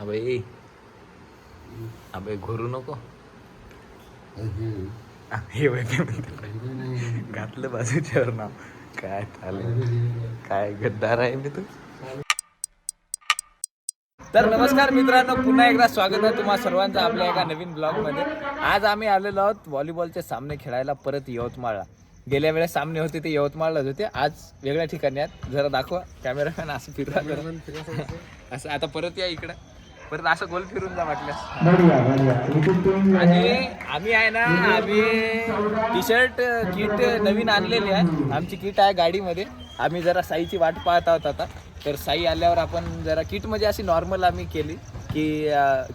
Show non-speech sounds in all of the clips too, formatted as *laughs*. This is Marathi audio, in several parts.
अबे अबे घोरू नको. हे म्हणते. घातलं बाजूच्यावर नाव. काय चालेल काय गद्दार आहे मी तू? तर नमस्कार मित्रांनो पुन्हा एकदा स्वागत आहे तुम्हा सर्वांचं आपल्या एका नवीन ब्लॉगमध्ये. आज आम्ही आलेलो आहोत व्हॉलीबॉलचे सामने खेळायला परत यवतमाळला. गेल्या वेळेस सामने होते ते यवतमाळलाच होते आज वेगळ्या ठिकाणी आहेत. जरा दाखवा कॅमेरामॅन असं फिरवा. असं आता परत या इकडं. परत असं गोल फिरून जा तुम्ही आणि आम्ही आहे ना आम्ही टी शर्ट किट नवीन आणलेली आहे. आमची किट आहे गाडीमध्ये. आम्ही जरा साईची वाट पाहत आहोत आता. तर साई आल्यावर आपण जरा किट म्हणजे अशी नॉर्मल आम्ही केली की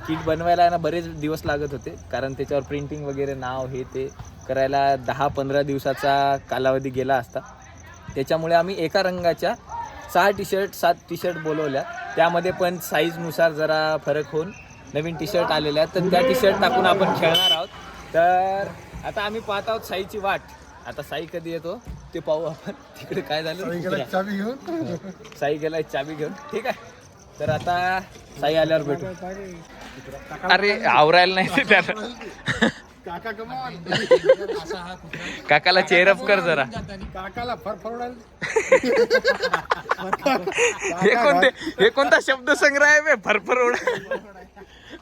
किट बनवायला ना बरेच दिवस लागत होते. कारण त्याच्यावर प्रिंटिंग वगैरे नाव हे ते करायला दहा पंधरा दिवसाचा कालावधी गेला असता. त्याच्यामुळे आम्ही एका रंगाच्या सहा टी शर्ट सात टी शर्ट बोलवल्या. त्यामध्ये पण साईजनुसार जरा फरक होऊन नवीन टी शर्ट आलेले आहेत. तर त्या टी शर्ट टाकून आपण खेळणार आहोत. तर आता आम्ही पाहत आहोत साईची वाट. आता साई कधी येतो ते पाहू आपण. तिकडे काय झालं चाबी घेऊन. साई गेलाय चाबी घेऊन. ठीक आहे. तर आता साई आल्यावर भेटू. अरे आवरायला नाही ते त्याला. *laughs* काका काकाला चेअरअप कर जरा. काकाला फरफरवडाल हे कोणते हे कोणता शब्द संग्रह आहे बे? फरफर उडा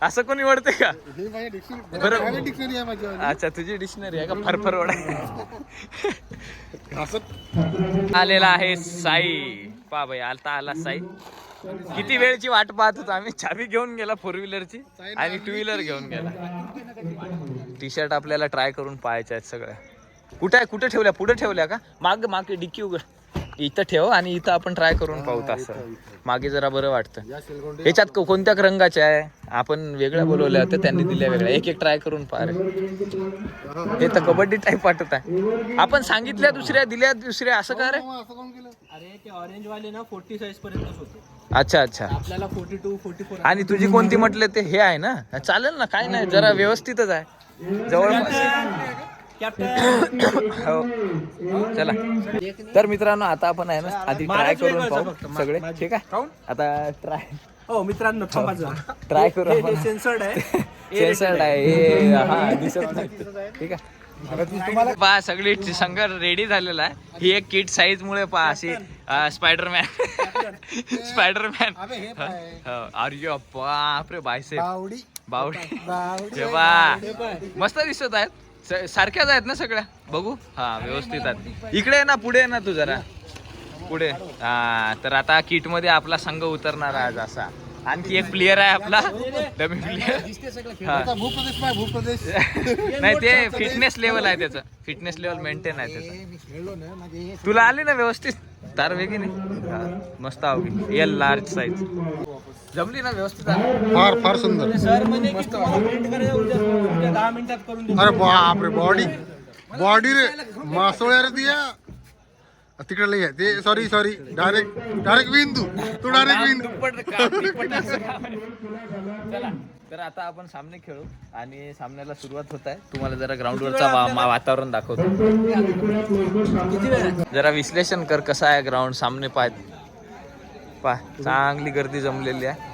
असं कोणी वडते का? हे माझ्या डिक्शनरी बरं. डिक्शनरी आहे माझी अच्छा तुझी डिक्शनरी आहे का? फरफर ओढा असं आलेला आहे साई. पा भाई आता आला साई. किती वेळची वाट पाहत होतो आम्ही. चाबी घेऊन गेला फोर व्हीलरची आणि टू व्हीलर घेऊन गेला. टी शर्ट आपल्याला ट्राय करून पाहायच्या आहेत सगळ्या. कुठे आहे? कुठे ठेवल्या? पुढे ठेवल्या का? माग मागे डिक्की उघड इथं ठेव आणि इथं आपण ट्राय करून पाहू असं मागे जरा बरं वाटतं. या सेलगोंडे ह्याच्यात को- कोणत्या रंगाच्या आहे? आपण वेगळ्या बोलवल्या होत्या त्यांनी दिल्या वेगळ्या. एक एक ट्राय करून पहा रे. हे तर कबड्डी टाईप वाटत आहे. आपण सांगितल्या दुसऱ्या दिल्या दुसऱ्या असं का रे? असं कोण केलं? अरे ते ऑरेंज वाले ना फोर्टी साईज पर्यंतच होते. अच्छा अच्छा. आपल्याला फोर्टी टू फोर्टी फोर आणि तुझी कोणती म्हटले ते? हे आहे ना? चालेल ना काय नाही जरा व्यवस्थितच आहे. जवळपास हो. चला. तर मित्रांनो आता आपण आहे ना आधी ट्राय करून पाहू सगळे. ठीक आहे? आता ट्राय हो मित्रांनो ट्राय करू हे- आपण. *laughs* हे सेन्सर्ड आहे. सेन्सर्ड आहे. हे *laughs* हा दिसत नाही. ठीक आहे. पहा सगळी संघ रेडी झालेला आहे. ही एक किट साईज मुळे पहा अशी स्पायडरमॅन स्पायडरमॅन हे अरे बापरे बायसे बावडी. बावडी. जेव्हा मस्त दिसत आहेत. सारख्याच आहेत ना सगळ्या? बघू. हा व्यवस्थित आहेत. इकडे ना पुढे ना तू जरा. पुढे. हा तर आता किटमध्ये आपला संघ उतरणार आहे आज असा. आणखी एक प्लेअर आहे आपला. डमी प्लेअर हा. आता भूप्रदेश पाय भूप्रदेश. *laughs* नाही ते फिटनेस लेवल आहे त्याचं. फिटनेस लेवल मेंटेन आहे त्याचं. मी खेळलो ना माझे हे तुला आली ना व्यवस्थित? तार वेगळी नाही? मस्त आवडी. एल लार्ज साईज जमली ना व्यवस्थित? फार फार सुंदर. सर म्हणे की तुम्हाला प्रिंट करायला उद्या उद्या दहा मिनिटात करून देऊ. अरे बाप रे. बॉडी बॉडी रे मासोळ्या रे दिया. तिकडे लई आहे. ते sorry sorry direct direct win तू तू डायरेक्ट विन दुप्पट काम दुप्पट असं काम आहे. *laughs* चला. तर आता आपण सामने खेळू आणि सामन्याला सुरुवात होत आहे. तुम्हाला जरा ग्राउंडवरचा वातावरण दाखवतो. जरा विश्लेषण कर कसं आहे ग्राउंड सामने पाय पा चांगली गर्दी जमलेली आहे.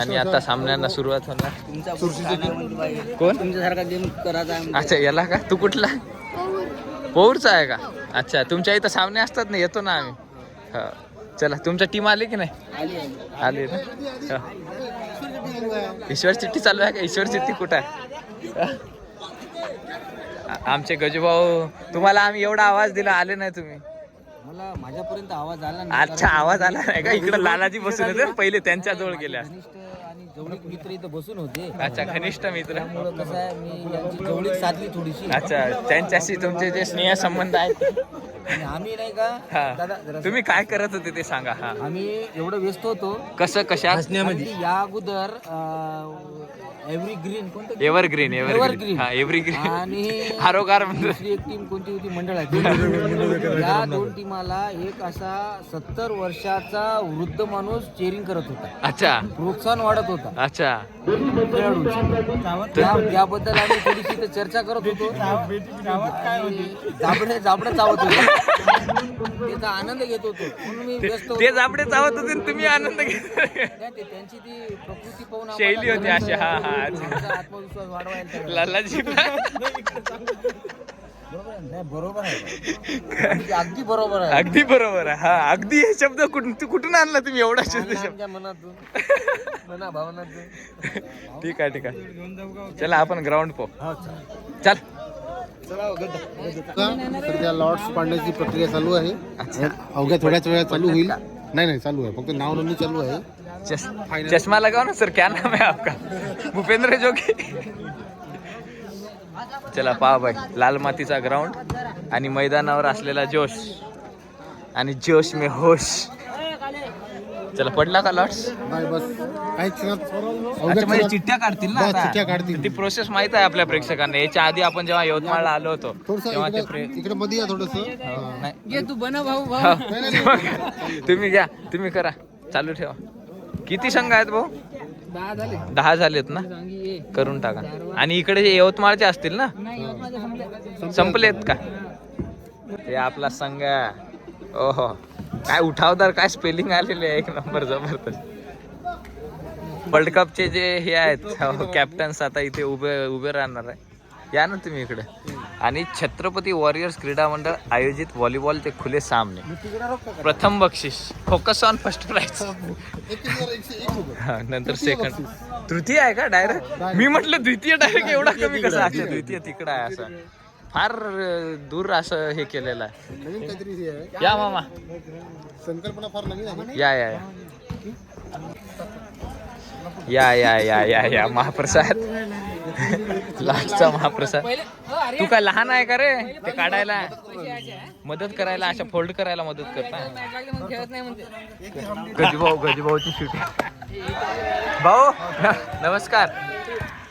आणि आता सामन्यांना सुरुवात होणार. कोण? तुमच्यासारखा गेम करायचा अच्छा याला का? तू कुठला? पौरचा आहे का? अच्छा तुमच्या इथं सामने असतात ना येतो ना आम्ही. हा. चला तुमच्या टीम आली की नाही? आली ना. ईश्वर चिठ्ठी चालू आहे का? ईश्वर चिठ्ठी कुठं आहे? आमचे गजूभाऊ तुम्हाला आम्ही एवढा आवाज दिला आले नाही तुम्ही. मला माझ्यापर्यंत आवाज आला अच्छा आवाज आला नाही का? इकडे लालाजी बसून होते पहिले त्यांच्या जवळ गेल्या. घनिष्ठ आणि जवळीक मित्र इथं बसून होते. अच्छा घनिष्ठ मित्र. त्यामुळं कसं आहे मी यांची जवळीक साधली थोडीशी. अच्छा त्यांच्याशी तुमचे जे स्नेह संबंध आहेत. आणि आम्ही नाही का दादा हा जरा तुम्ही काय करत होते ते सांगा हा. आम्ही एवढं व्यस्त होतो. कसं कशा? या अगोदर अं, एव्हरी ग्रीन कोणतं एव्हरग्रीन एव्हरग्रीन Evergreen. हा एव्हरग्रीन आणि *laughs* आरोगार दुसरी एक टीम कोणती होती? मंडळाची. *laughs* या दोन टीमाला एक असा सत्तर वर्षाचा वृद्ध माणूस चेअरिंग करत होता. अच्छा. प्रोत्साहन वाढत होता. अच्छा. खेळाडूंचं. त्या- त्याबद्दल आम्ही थोडीशी इथे चर्चा करत होतो. जाबडे जाबडे चावत होते. त्याचा आनंद घेत होतो? म्हणून मी व्यस्त होतो. ते जाबडे चावत होते आणि तुम्ही आनंद घेत नाही, ते त्यांची ती प्रकृती पाहून आम्हाला शैली होती अशी, हा, हा. आमचा आत्मविश्वास वाढवायला. लालाजी बरोबर आहे? नाही, बरोबर आहे. अगदी- अगदी बरोबर आहे. अगदी बरोबर आहे. हा अगदी हे शब्द कुठून तू कुठून आणला तुम्ही एवढा शब्द आणला शब्द? आमच्या मनातून मना भावनातून. ठीक आहे ठीक आहे. चला आपण ग्राउंड पाहू. चल. सध्या लॉट्स पाडण्याची प्रक्रिया चालू आहे. अवघ्या थोड्याच वेळात चालू होईल. नाही नाही चालू आहे. फक्त नाव नोंदणी चालू आहे. चश्मा लगाओ ना सर. क्या नाम है आपका? भूपेंद्र जोगी. चला पहा बाई लाल मातीचा ग्राउंड आणि मैदानावर असलेला जोश. आणि जोश में होश. चला पडला का लॉट्स नाही बस. अच्छा म्हणजे चिठ्ठ्या काढतील ना आता? चिठ्ठ्या काढतील. ती प्रोसेस माहीत आहे आपल्या प्रेक्षकांना. याच्या आधी आपण जेव्हा यवतमाळला आलो होतो तेव्हा ते थोडस प्रे इकडे मध्ये या थोडस. नाही. ये तू बना भाऊ भाऊ. तुम्ही घ्या तुम्ही करा. चालू ठेवा. किती संघ आहेत भाऊ? दहा झाले. दहा झालेत ना? सांगी ये करून टाका. आणि इकडे जे यवतमाळचे असतील ना? नाही संपलं. संपलेत का? ते आपला संघ ओहो. काय उठावदार काय स्पेलिंग आलेले आहे? एक नंबर जबरदस्त. वर्ल्ड कपचे जे हे आहेत हो, कॅप्टन्स आता इथे उभे उभे राहणार आहे. या ना तुम्ही इकडे. आणि छत्रपती वॉरियर्स क्रीडा मंडळ आयोजित व्हॉलीबॉलचे खुले सामने. प्रथम बक्षीस. फोकस ऑन फर्स्ट प्राइज हा, नंतर सेकंड तृतीय आहे का? डायरेक्ट मी म्हटलं द्वितीय डायरेक्ट एवढा कमी कसा? द्वितीय तिकडं आहे असं. फार दूर असं हे केलेलं आहे. या मामा. संकल्पना फार नवीन आहे. या या या. या या या या या महाप्रसाद. लास्टचा महाप्रसाद. तू काय लहान आहे का रे? ते काढायला. मदत करायला अशा फोल्ड करायला मदत करता. गजभाऊ गजभाऊची शूटिंग भाऊ नमस्कार.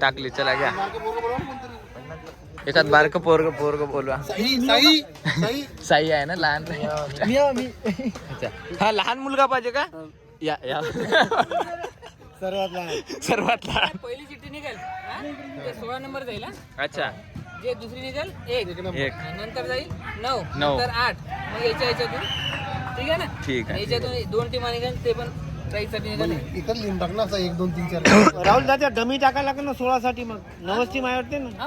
टाकली चला घ्या. एखाद बारक पोरग पोरग बोलवा. साई आहे ना लहान. अच्छा. हा लहान मुलगा पाहिजे का? या या. सर्वात लहान. सर्वात लहान. पहिली चिठ्ठी निघेल. सोळा नंबर जाईल? अच्छा. जे दुसरी निघेल एक. नंतर जाईल नऊ. नऊ. नंतर आठ. मग याच्या याच्यातून. ठीक आहे ना? ठीक आहे याच्यातून दोन टीमा निघेल ते पण इकडे लिहून टाक ना असं एक दोन तीन चार राहुल दादा डमी टाकायला लागेल ना सोळा साठी मग. नवस टीम आहे वाटते ना. *laughs*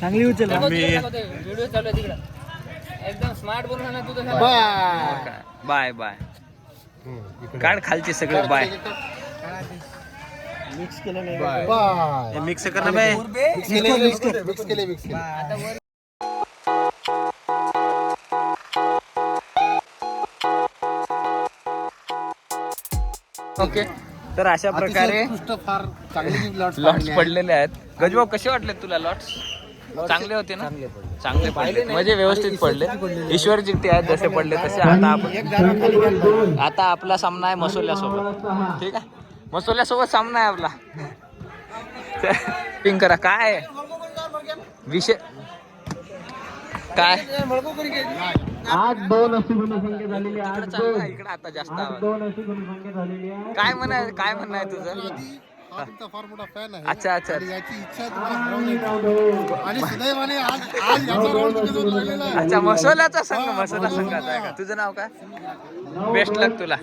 चांगली उचल. व्हिडिओ चालू आहे तिकडं. एकदम स्मार्ट ना तू बाय. Bye bye. काढ खालचे सगळे बाय. मिक्स केलं नाही. बाय. मिक्स करणं बाय. मिक्स केले मिक्स केले मिक्स केले मिक्स केले ओके. तर अशा प्रकारे फार लॉट्स पडलेले आहेत. गजभाऊ कसे वाटले तुला लॉट्स चांगले होते ना? चांगले पडले. म्हणजे व्यवस्थित पडले. ईश्वर चिठ्ठी आहेत जसे पडले तसे. आता आपण आता आपला सामना आहे मसोल्यासोबत. ठीक आहे? मसोल्यासोबत सामना आहे आपला. *laughs* पिंक करा. काय? विषय काय? आठ दोन अशी गुणसंख्या झालेली आहे. आहे, इकडं आता जास्त. दोन अशी गुणसंख्या झालेली आहे. काय म्हणा काय म्हणणं आहे तुझं? हा तुमचा फार मोठा फॅन आहे. अच्छा अच्छा. आणि याची इच्छा आहे तुम्हाला हरवण्याची. आणि सुदैवाने आज आज याचा राऊंड तिथे लागलेला आहे. अच्छा मसोल्याचा संघ मसोला संघाचा आहे का? तुझं नाव काय? बेस्ट लक तुला.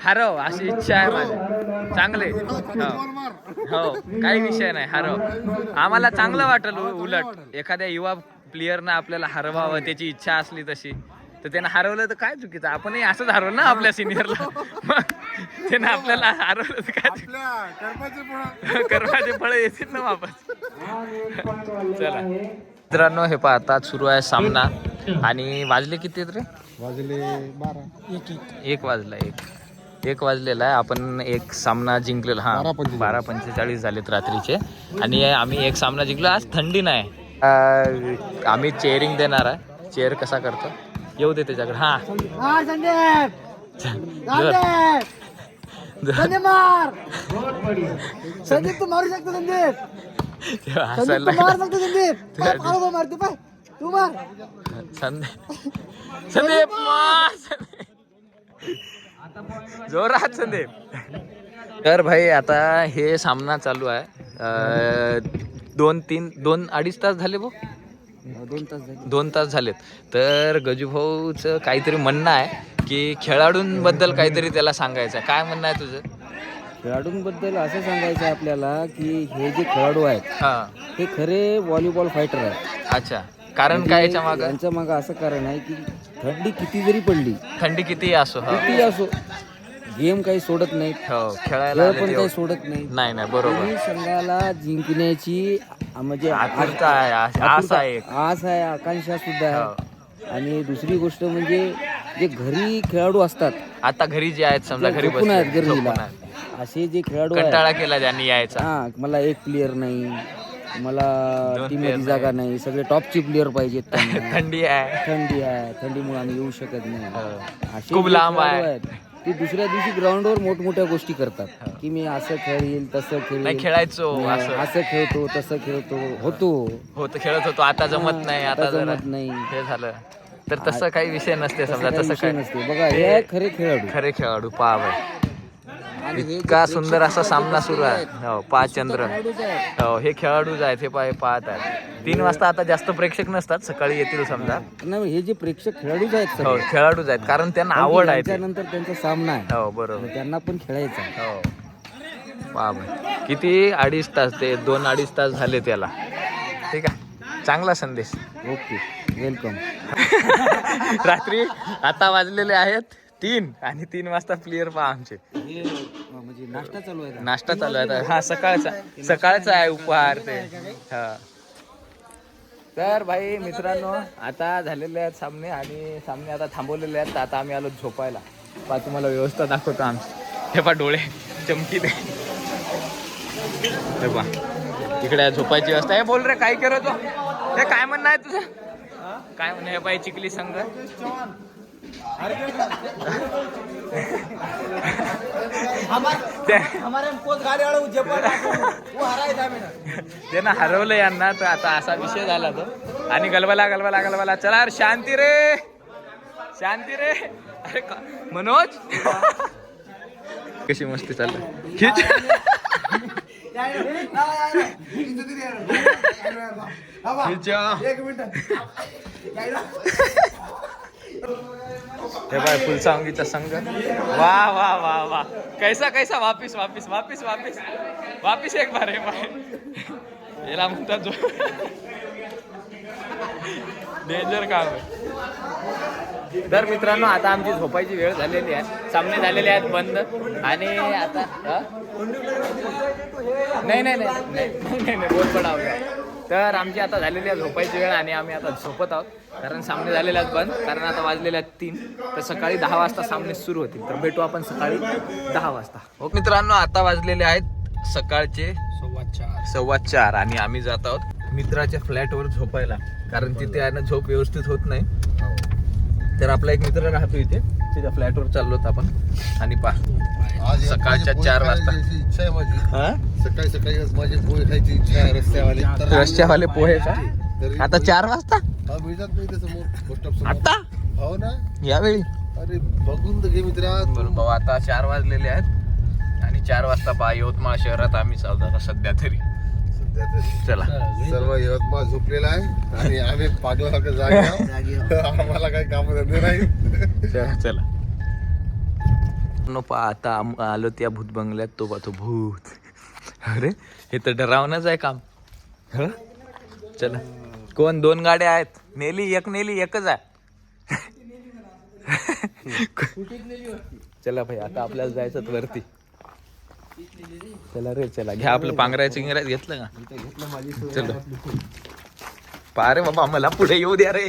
हरव अशी इच्छा आहे माझी. चांगले. हो मार. हो काही विषय नाही. हरव. *laughs* आम्हाला चांगलं वाटेल उ- उलट. एखाद्या युवा प्लेयरनं आपल्याला हरवावं त्याची इच्छा असली तशी. तर त्यानं हरवलं तर काय चुकीचं? आपणही असंच हरवलं ना आपल्या सिनियरला त्यानं आपल्याला हरवलं तर काय *laughs* कर्माचे फळ. येतील ना वापस. *laughs* चला. मित्रांनो हे पहा आता सुरू आहे सामना. आणि वाजले किती आहेत रे? वाजले बारा. एक वाजला एक. एक वाजलेला आहे. आपण एक सामना जिंकलेला. हा. बारा पंचेचाळीस. झालेत रात्रीचे. आणि आम्ही एक सामना जिंकलो. आज थंडी नाही. आम्ही चेअरिंग देणार आहे. चेअर कसा करतो? येऊ दे त्याच्याकडे. हा. हा संदीप. तू मारू शकतो संदीप. हसायला मार संदीप. तू संदीप. संदीप. जोरात संदीप. तर भाई आता हे सामना चालू आहे. अं, दोन तीन दोन अडीच तास झाले भाऊ? दोन तास झाले. दोन तास झालेत. तर गजूभाऊचं काहीतरी म्हणणं आहे की खेळाडूंबद्दल काहीतरी त्याला सांगायचं आहे. काय म्हणणं आहे तुझं? खेळाडूंबद्दल असं सांगायचं आहे आपल्याला की हे जे खेळाडू आहेत हा. खरे व्हॉलीबॉल फायटर आहेत. अच्छा. कारण काय याच्या मागं? यांच्या मागं असं कारण आहे की थंडी किती जरी पडली थंडी किती असो किती असो गेम काही सोडत नाहीत हो खेळायला खेळ आले पण ते काही सोडत नाही नाही नाही बरोबर दोन्ही संघाला जिंकण्याची म्हणजे आतुरता आहे आस- आस आहे एक. आस आहे आकांक्षा सुद्धा हो. आहे आणि दुसरी गोष्ट म्हणजे जे घरी खेळाडू असतात आता घरी जे आहेत समजा घरी झोपून आहेत बसले, गर्दीला आहेत. असे जे खेळाडू आहेत केला त्यांनी यायचा हा मला एक प्लेअर नाही मला दोन टीम player मध्ये जागा नाही सगळे टॉपची प्लेअर पाहिजेत त्यांना. *laughs* थंडी आहे थंडी आहे थंडीमुळे आम्ही येऊ शकत नाही हो. असे खूप जे लांब खेळाडू आहे. आहेत, ते दुसऱ्या दिवशी ग्राउंडवर मोठमोठ्या गोष्टी करतात. की मी असं खेळेल तसं नाही खेळेल खेळायचो असं. असं खेळतो तसं खेळतो. होतो. होत खेळत होतो. आता जमत नाही आता आता जरा जमत नाही. हे झालं. तर तसं काही विषय नसते समजा काही तसं विषय काय. नसते. बघा हे आहे खरे खेळाडू. खरे खेळाडू पहा बाई इतका सुंदर असा सामना सुरू आहे. हो पाच चंद्र. हो हे खेळाडूच आहेत हे पाय पाहत आहेत. तीन वाजता आता जास्त प्रेक्षक नसतात सकाळी येतील समजा. नाही हे जे प्रेक्षक खेळाडूच आहेत हो. खेळाडूच आहेत कारण त्यांना आवड आहे. त्यानंतर त्यांचा सामना आहे. हो बरोबर. त्यांना पण खेळायचा आहे. हो. बाई. किती अडीच तास ते दोन अडीच तास झाले त्याला. ठीक आहे. चांगला संदेश. Okay welcome. *laughs* रात्री आता वाजलेले आहेत. तीन आणि तीन वाजता प्लेयर पहा आमचे. हे म्हणजे नाश्ता चालू आहे नाश्ता चालू आहे आता. हा सकाळचा सकाळचा आहे उपहार ते. हा. तर भाई मित्रांनो आता झालेले आहेत सामने आणि सामने आता थांबवलेले आहेत. तर आता आम्ही आलो झोपायला. पा तुम्हाला व्यवस्था दाखवतो आमची. हे पा डोळे चमकी दे. हे पा इकडे आहे झोपायची व्यवस्था. हे बोल रे काय करत हो? हे काय म्हणणं आहे तुझं? काय म्हणणं हे पाय चिखली संघ. त्यानं हरवलं यांना तर आता असा विषय झाला तो. आणि गलबला गलबला गलबला. चला अरे शांती रे. शांती रे. अरे का- मनोज? कशी मस्ती चाललं? खिच. खिचा. एक मिनिट. हे बाय फुलसावंगीचा संघ वा वा वा वा. कैसा कैसा? वापिस वापिस वापिस वापिस. वापिस एक बार हे बाय याला म्हणतात जो डेंजर काम आहे. तर मित्रांनो आता आमची झोपायची वेळ झालेली आहे. सामने झालेले आहेत बंद. आणि आता नाही नाही नाही नाही नाही बोल पण तर आमची आता झालेली आहे झोपायची वेळ आणि आम्ही आता झोपत आहोत. कारण सामने झालेले आहेत बंद. कारण आता वाजलेले आहेत तीन. तर सकाळी दहा वाजता सामने सुरू होतील. तर भेटू आपण सकाळी दहा वाजता. हो मित्रांनो आता वाजलेले आहेत सकाळचे सव्वा चार आणि आम्ही जात आहोत मित्राच्या फ्लॅटवर झोपायला. कारण तिथे आहे ना झोप व्यवस्थित होत नाही. हो. तर आपला एक मित्र राहतो इथे. त्याच्या फ्लॅटवर चाललो आपण. आणि पा आज या सकाळच्या चार पोहे वाजता. इच्छा आहे माझी. सकाळी सकाळी आज माझी पोहे खायची इच्छा आहे रस्त्यावाले. तर- रस्त्यावाले पोहे का? तरी- आता चार वाजता? हा मिळतात नाही ते समोर बस स्टॉप समोर. आता? हो ना? यावेळी? अरे बघून तर घे मित्रा. भाऊ आता चार वाजलेले आहेत. आणि चार वाजता पहा यवतमाळ शहरात आम्ही चालतो आता सध्या तरी. चला. सर्व यवतमाळ झोपलेला आहे आणि आम्ही पागलासारखं जागे आम्हाला काही काम धंदे नाही. चला चला. नो पा आता आम- आलो त्या भूत बंगल्यात तो पाहतो भूत. अरे हे तर डरावणंच आहे काम. ह? चला. कोण? दोन गाड्या आहेत. नेली एक नेली एकच आहे. चला भाई आता आपल्याला जायचं वरती. चला रे चला. घ्या आपलं पांघरायचं गिंगरायचं घेतलं का? चलो. पारे बाबा मला पुढे येऊ द्या रे.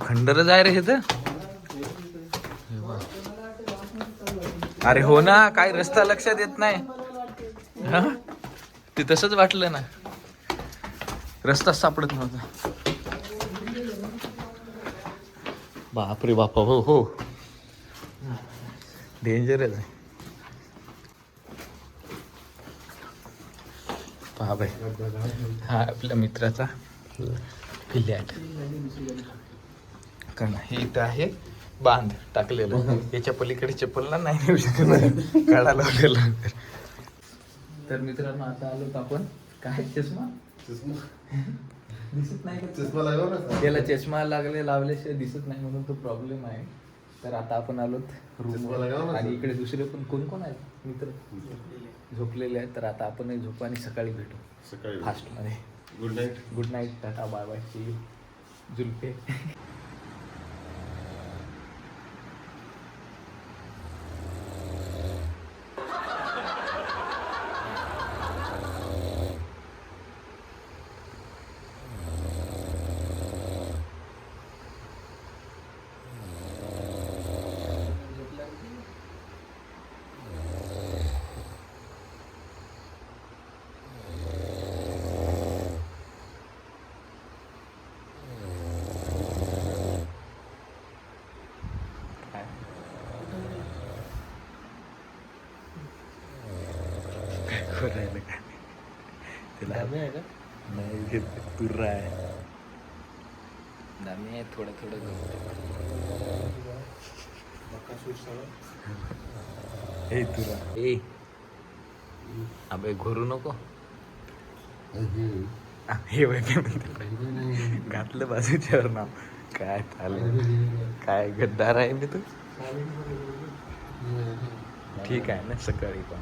खंडरच आहे रे हे तर अरे हो ना काय रस्ता लक्षात येत नाही. हा? ते तसंच वाटलं ना. रस्ताच सापडत नव्हता. बापरे बापा हो हो. डेंजरच आहे. पहा बाई हा आपल्या मित्राचा फिल्याट कारण हे इथं आहे बांध टाकलेलं. याच्या पलीकडे चप्पलला नाही नेऊ शकत. काढा लवकर लवकर तर मित्रांनो आता आलो आपण. काय चष्मा? दिसत नाही का? त्याला चष्मा लागले लावल्याशिवाय दिसत नाही म्हणून तो प्रॉब्लेम आहे. तर आता आपण आलोत रूम आणि इकडे दुसरे पण कोण कोण आहेत मित्र. झोपलेले आहेत तर आता आपण झोपू आणि सकाळी भेटू. सकाळी फास्टमध्ये. Good night good night tata bye bye see you जुल्फे करायला काय त्याला नाही घेत तुर्रा आहे दामी आहे थोडं थोडं हे तुरा ए अबे घोरू नको हे काय म्हणते. घातलं बाजूच्यावर नाव काय चालेल काय गद्दार आहे मी तू ठीक आहे ना सकाळी पण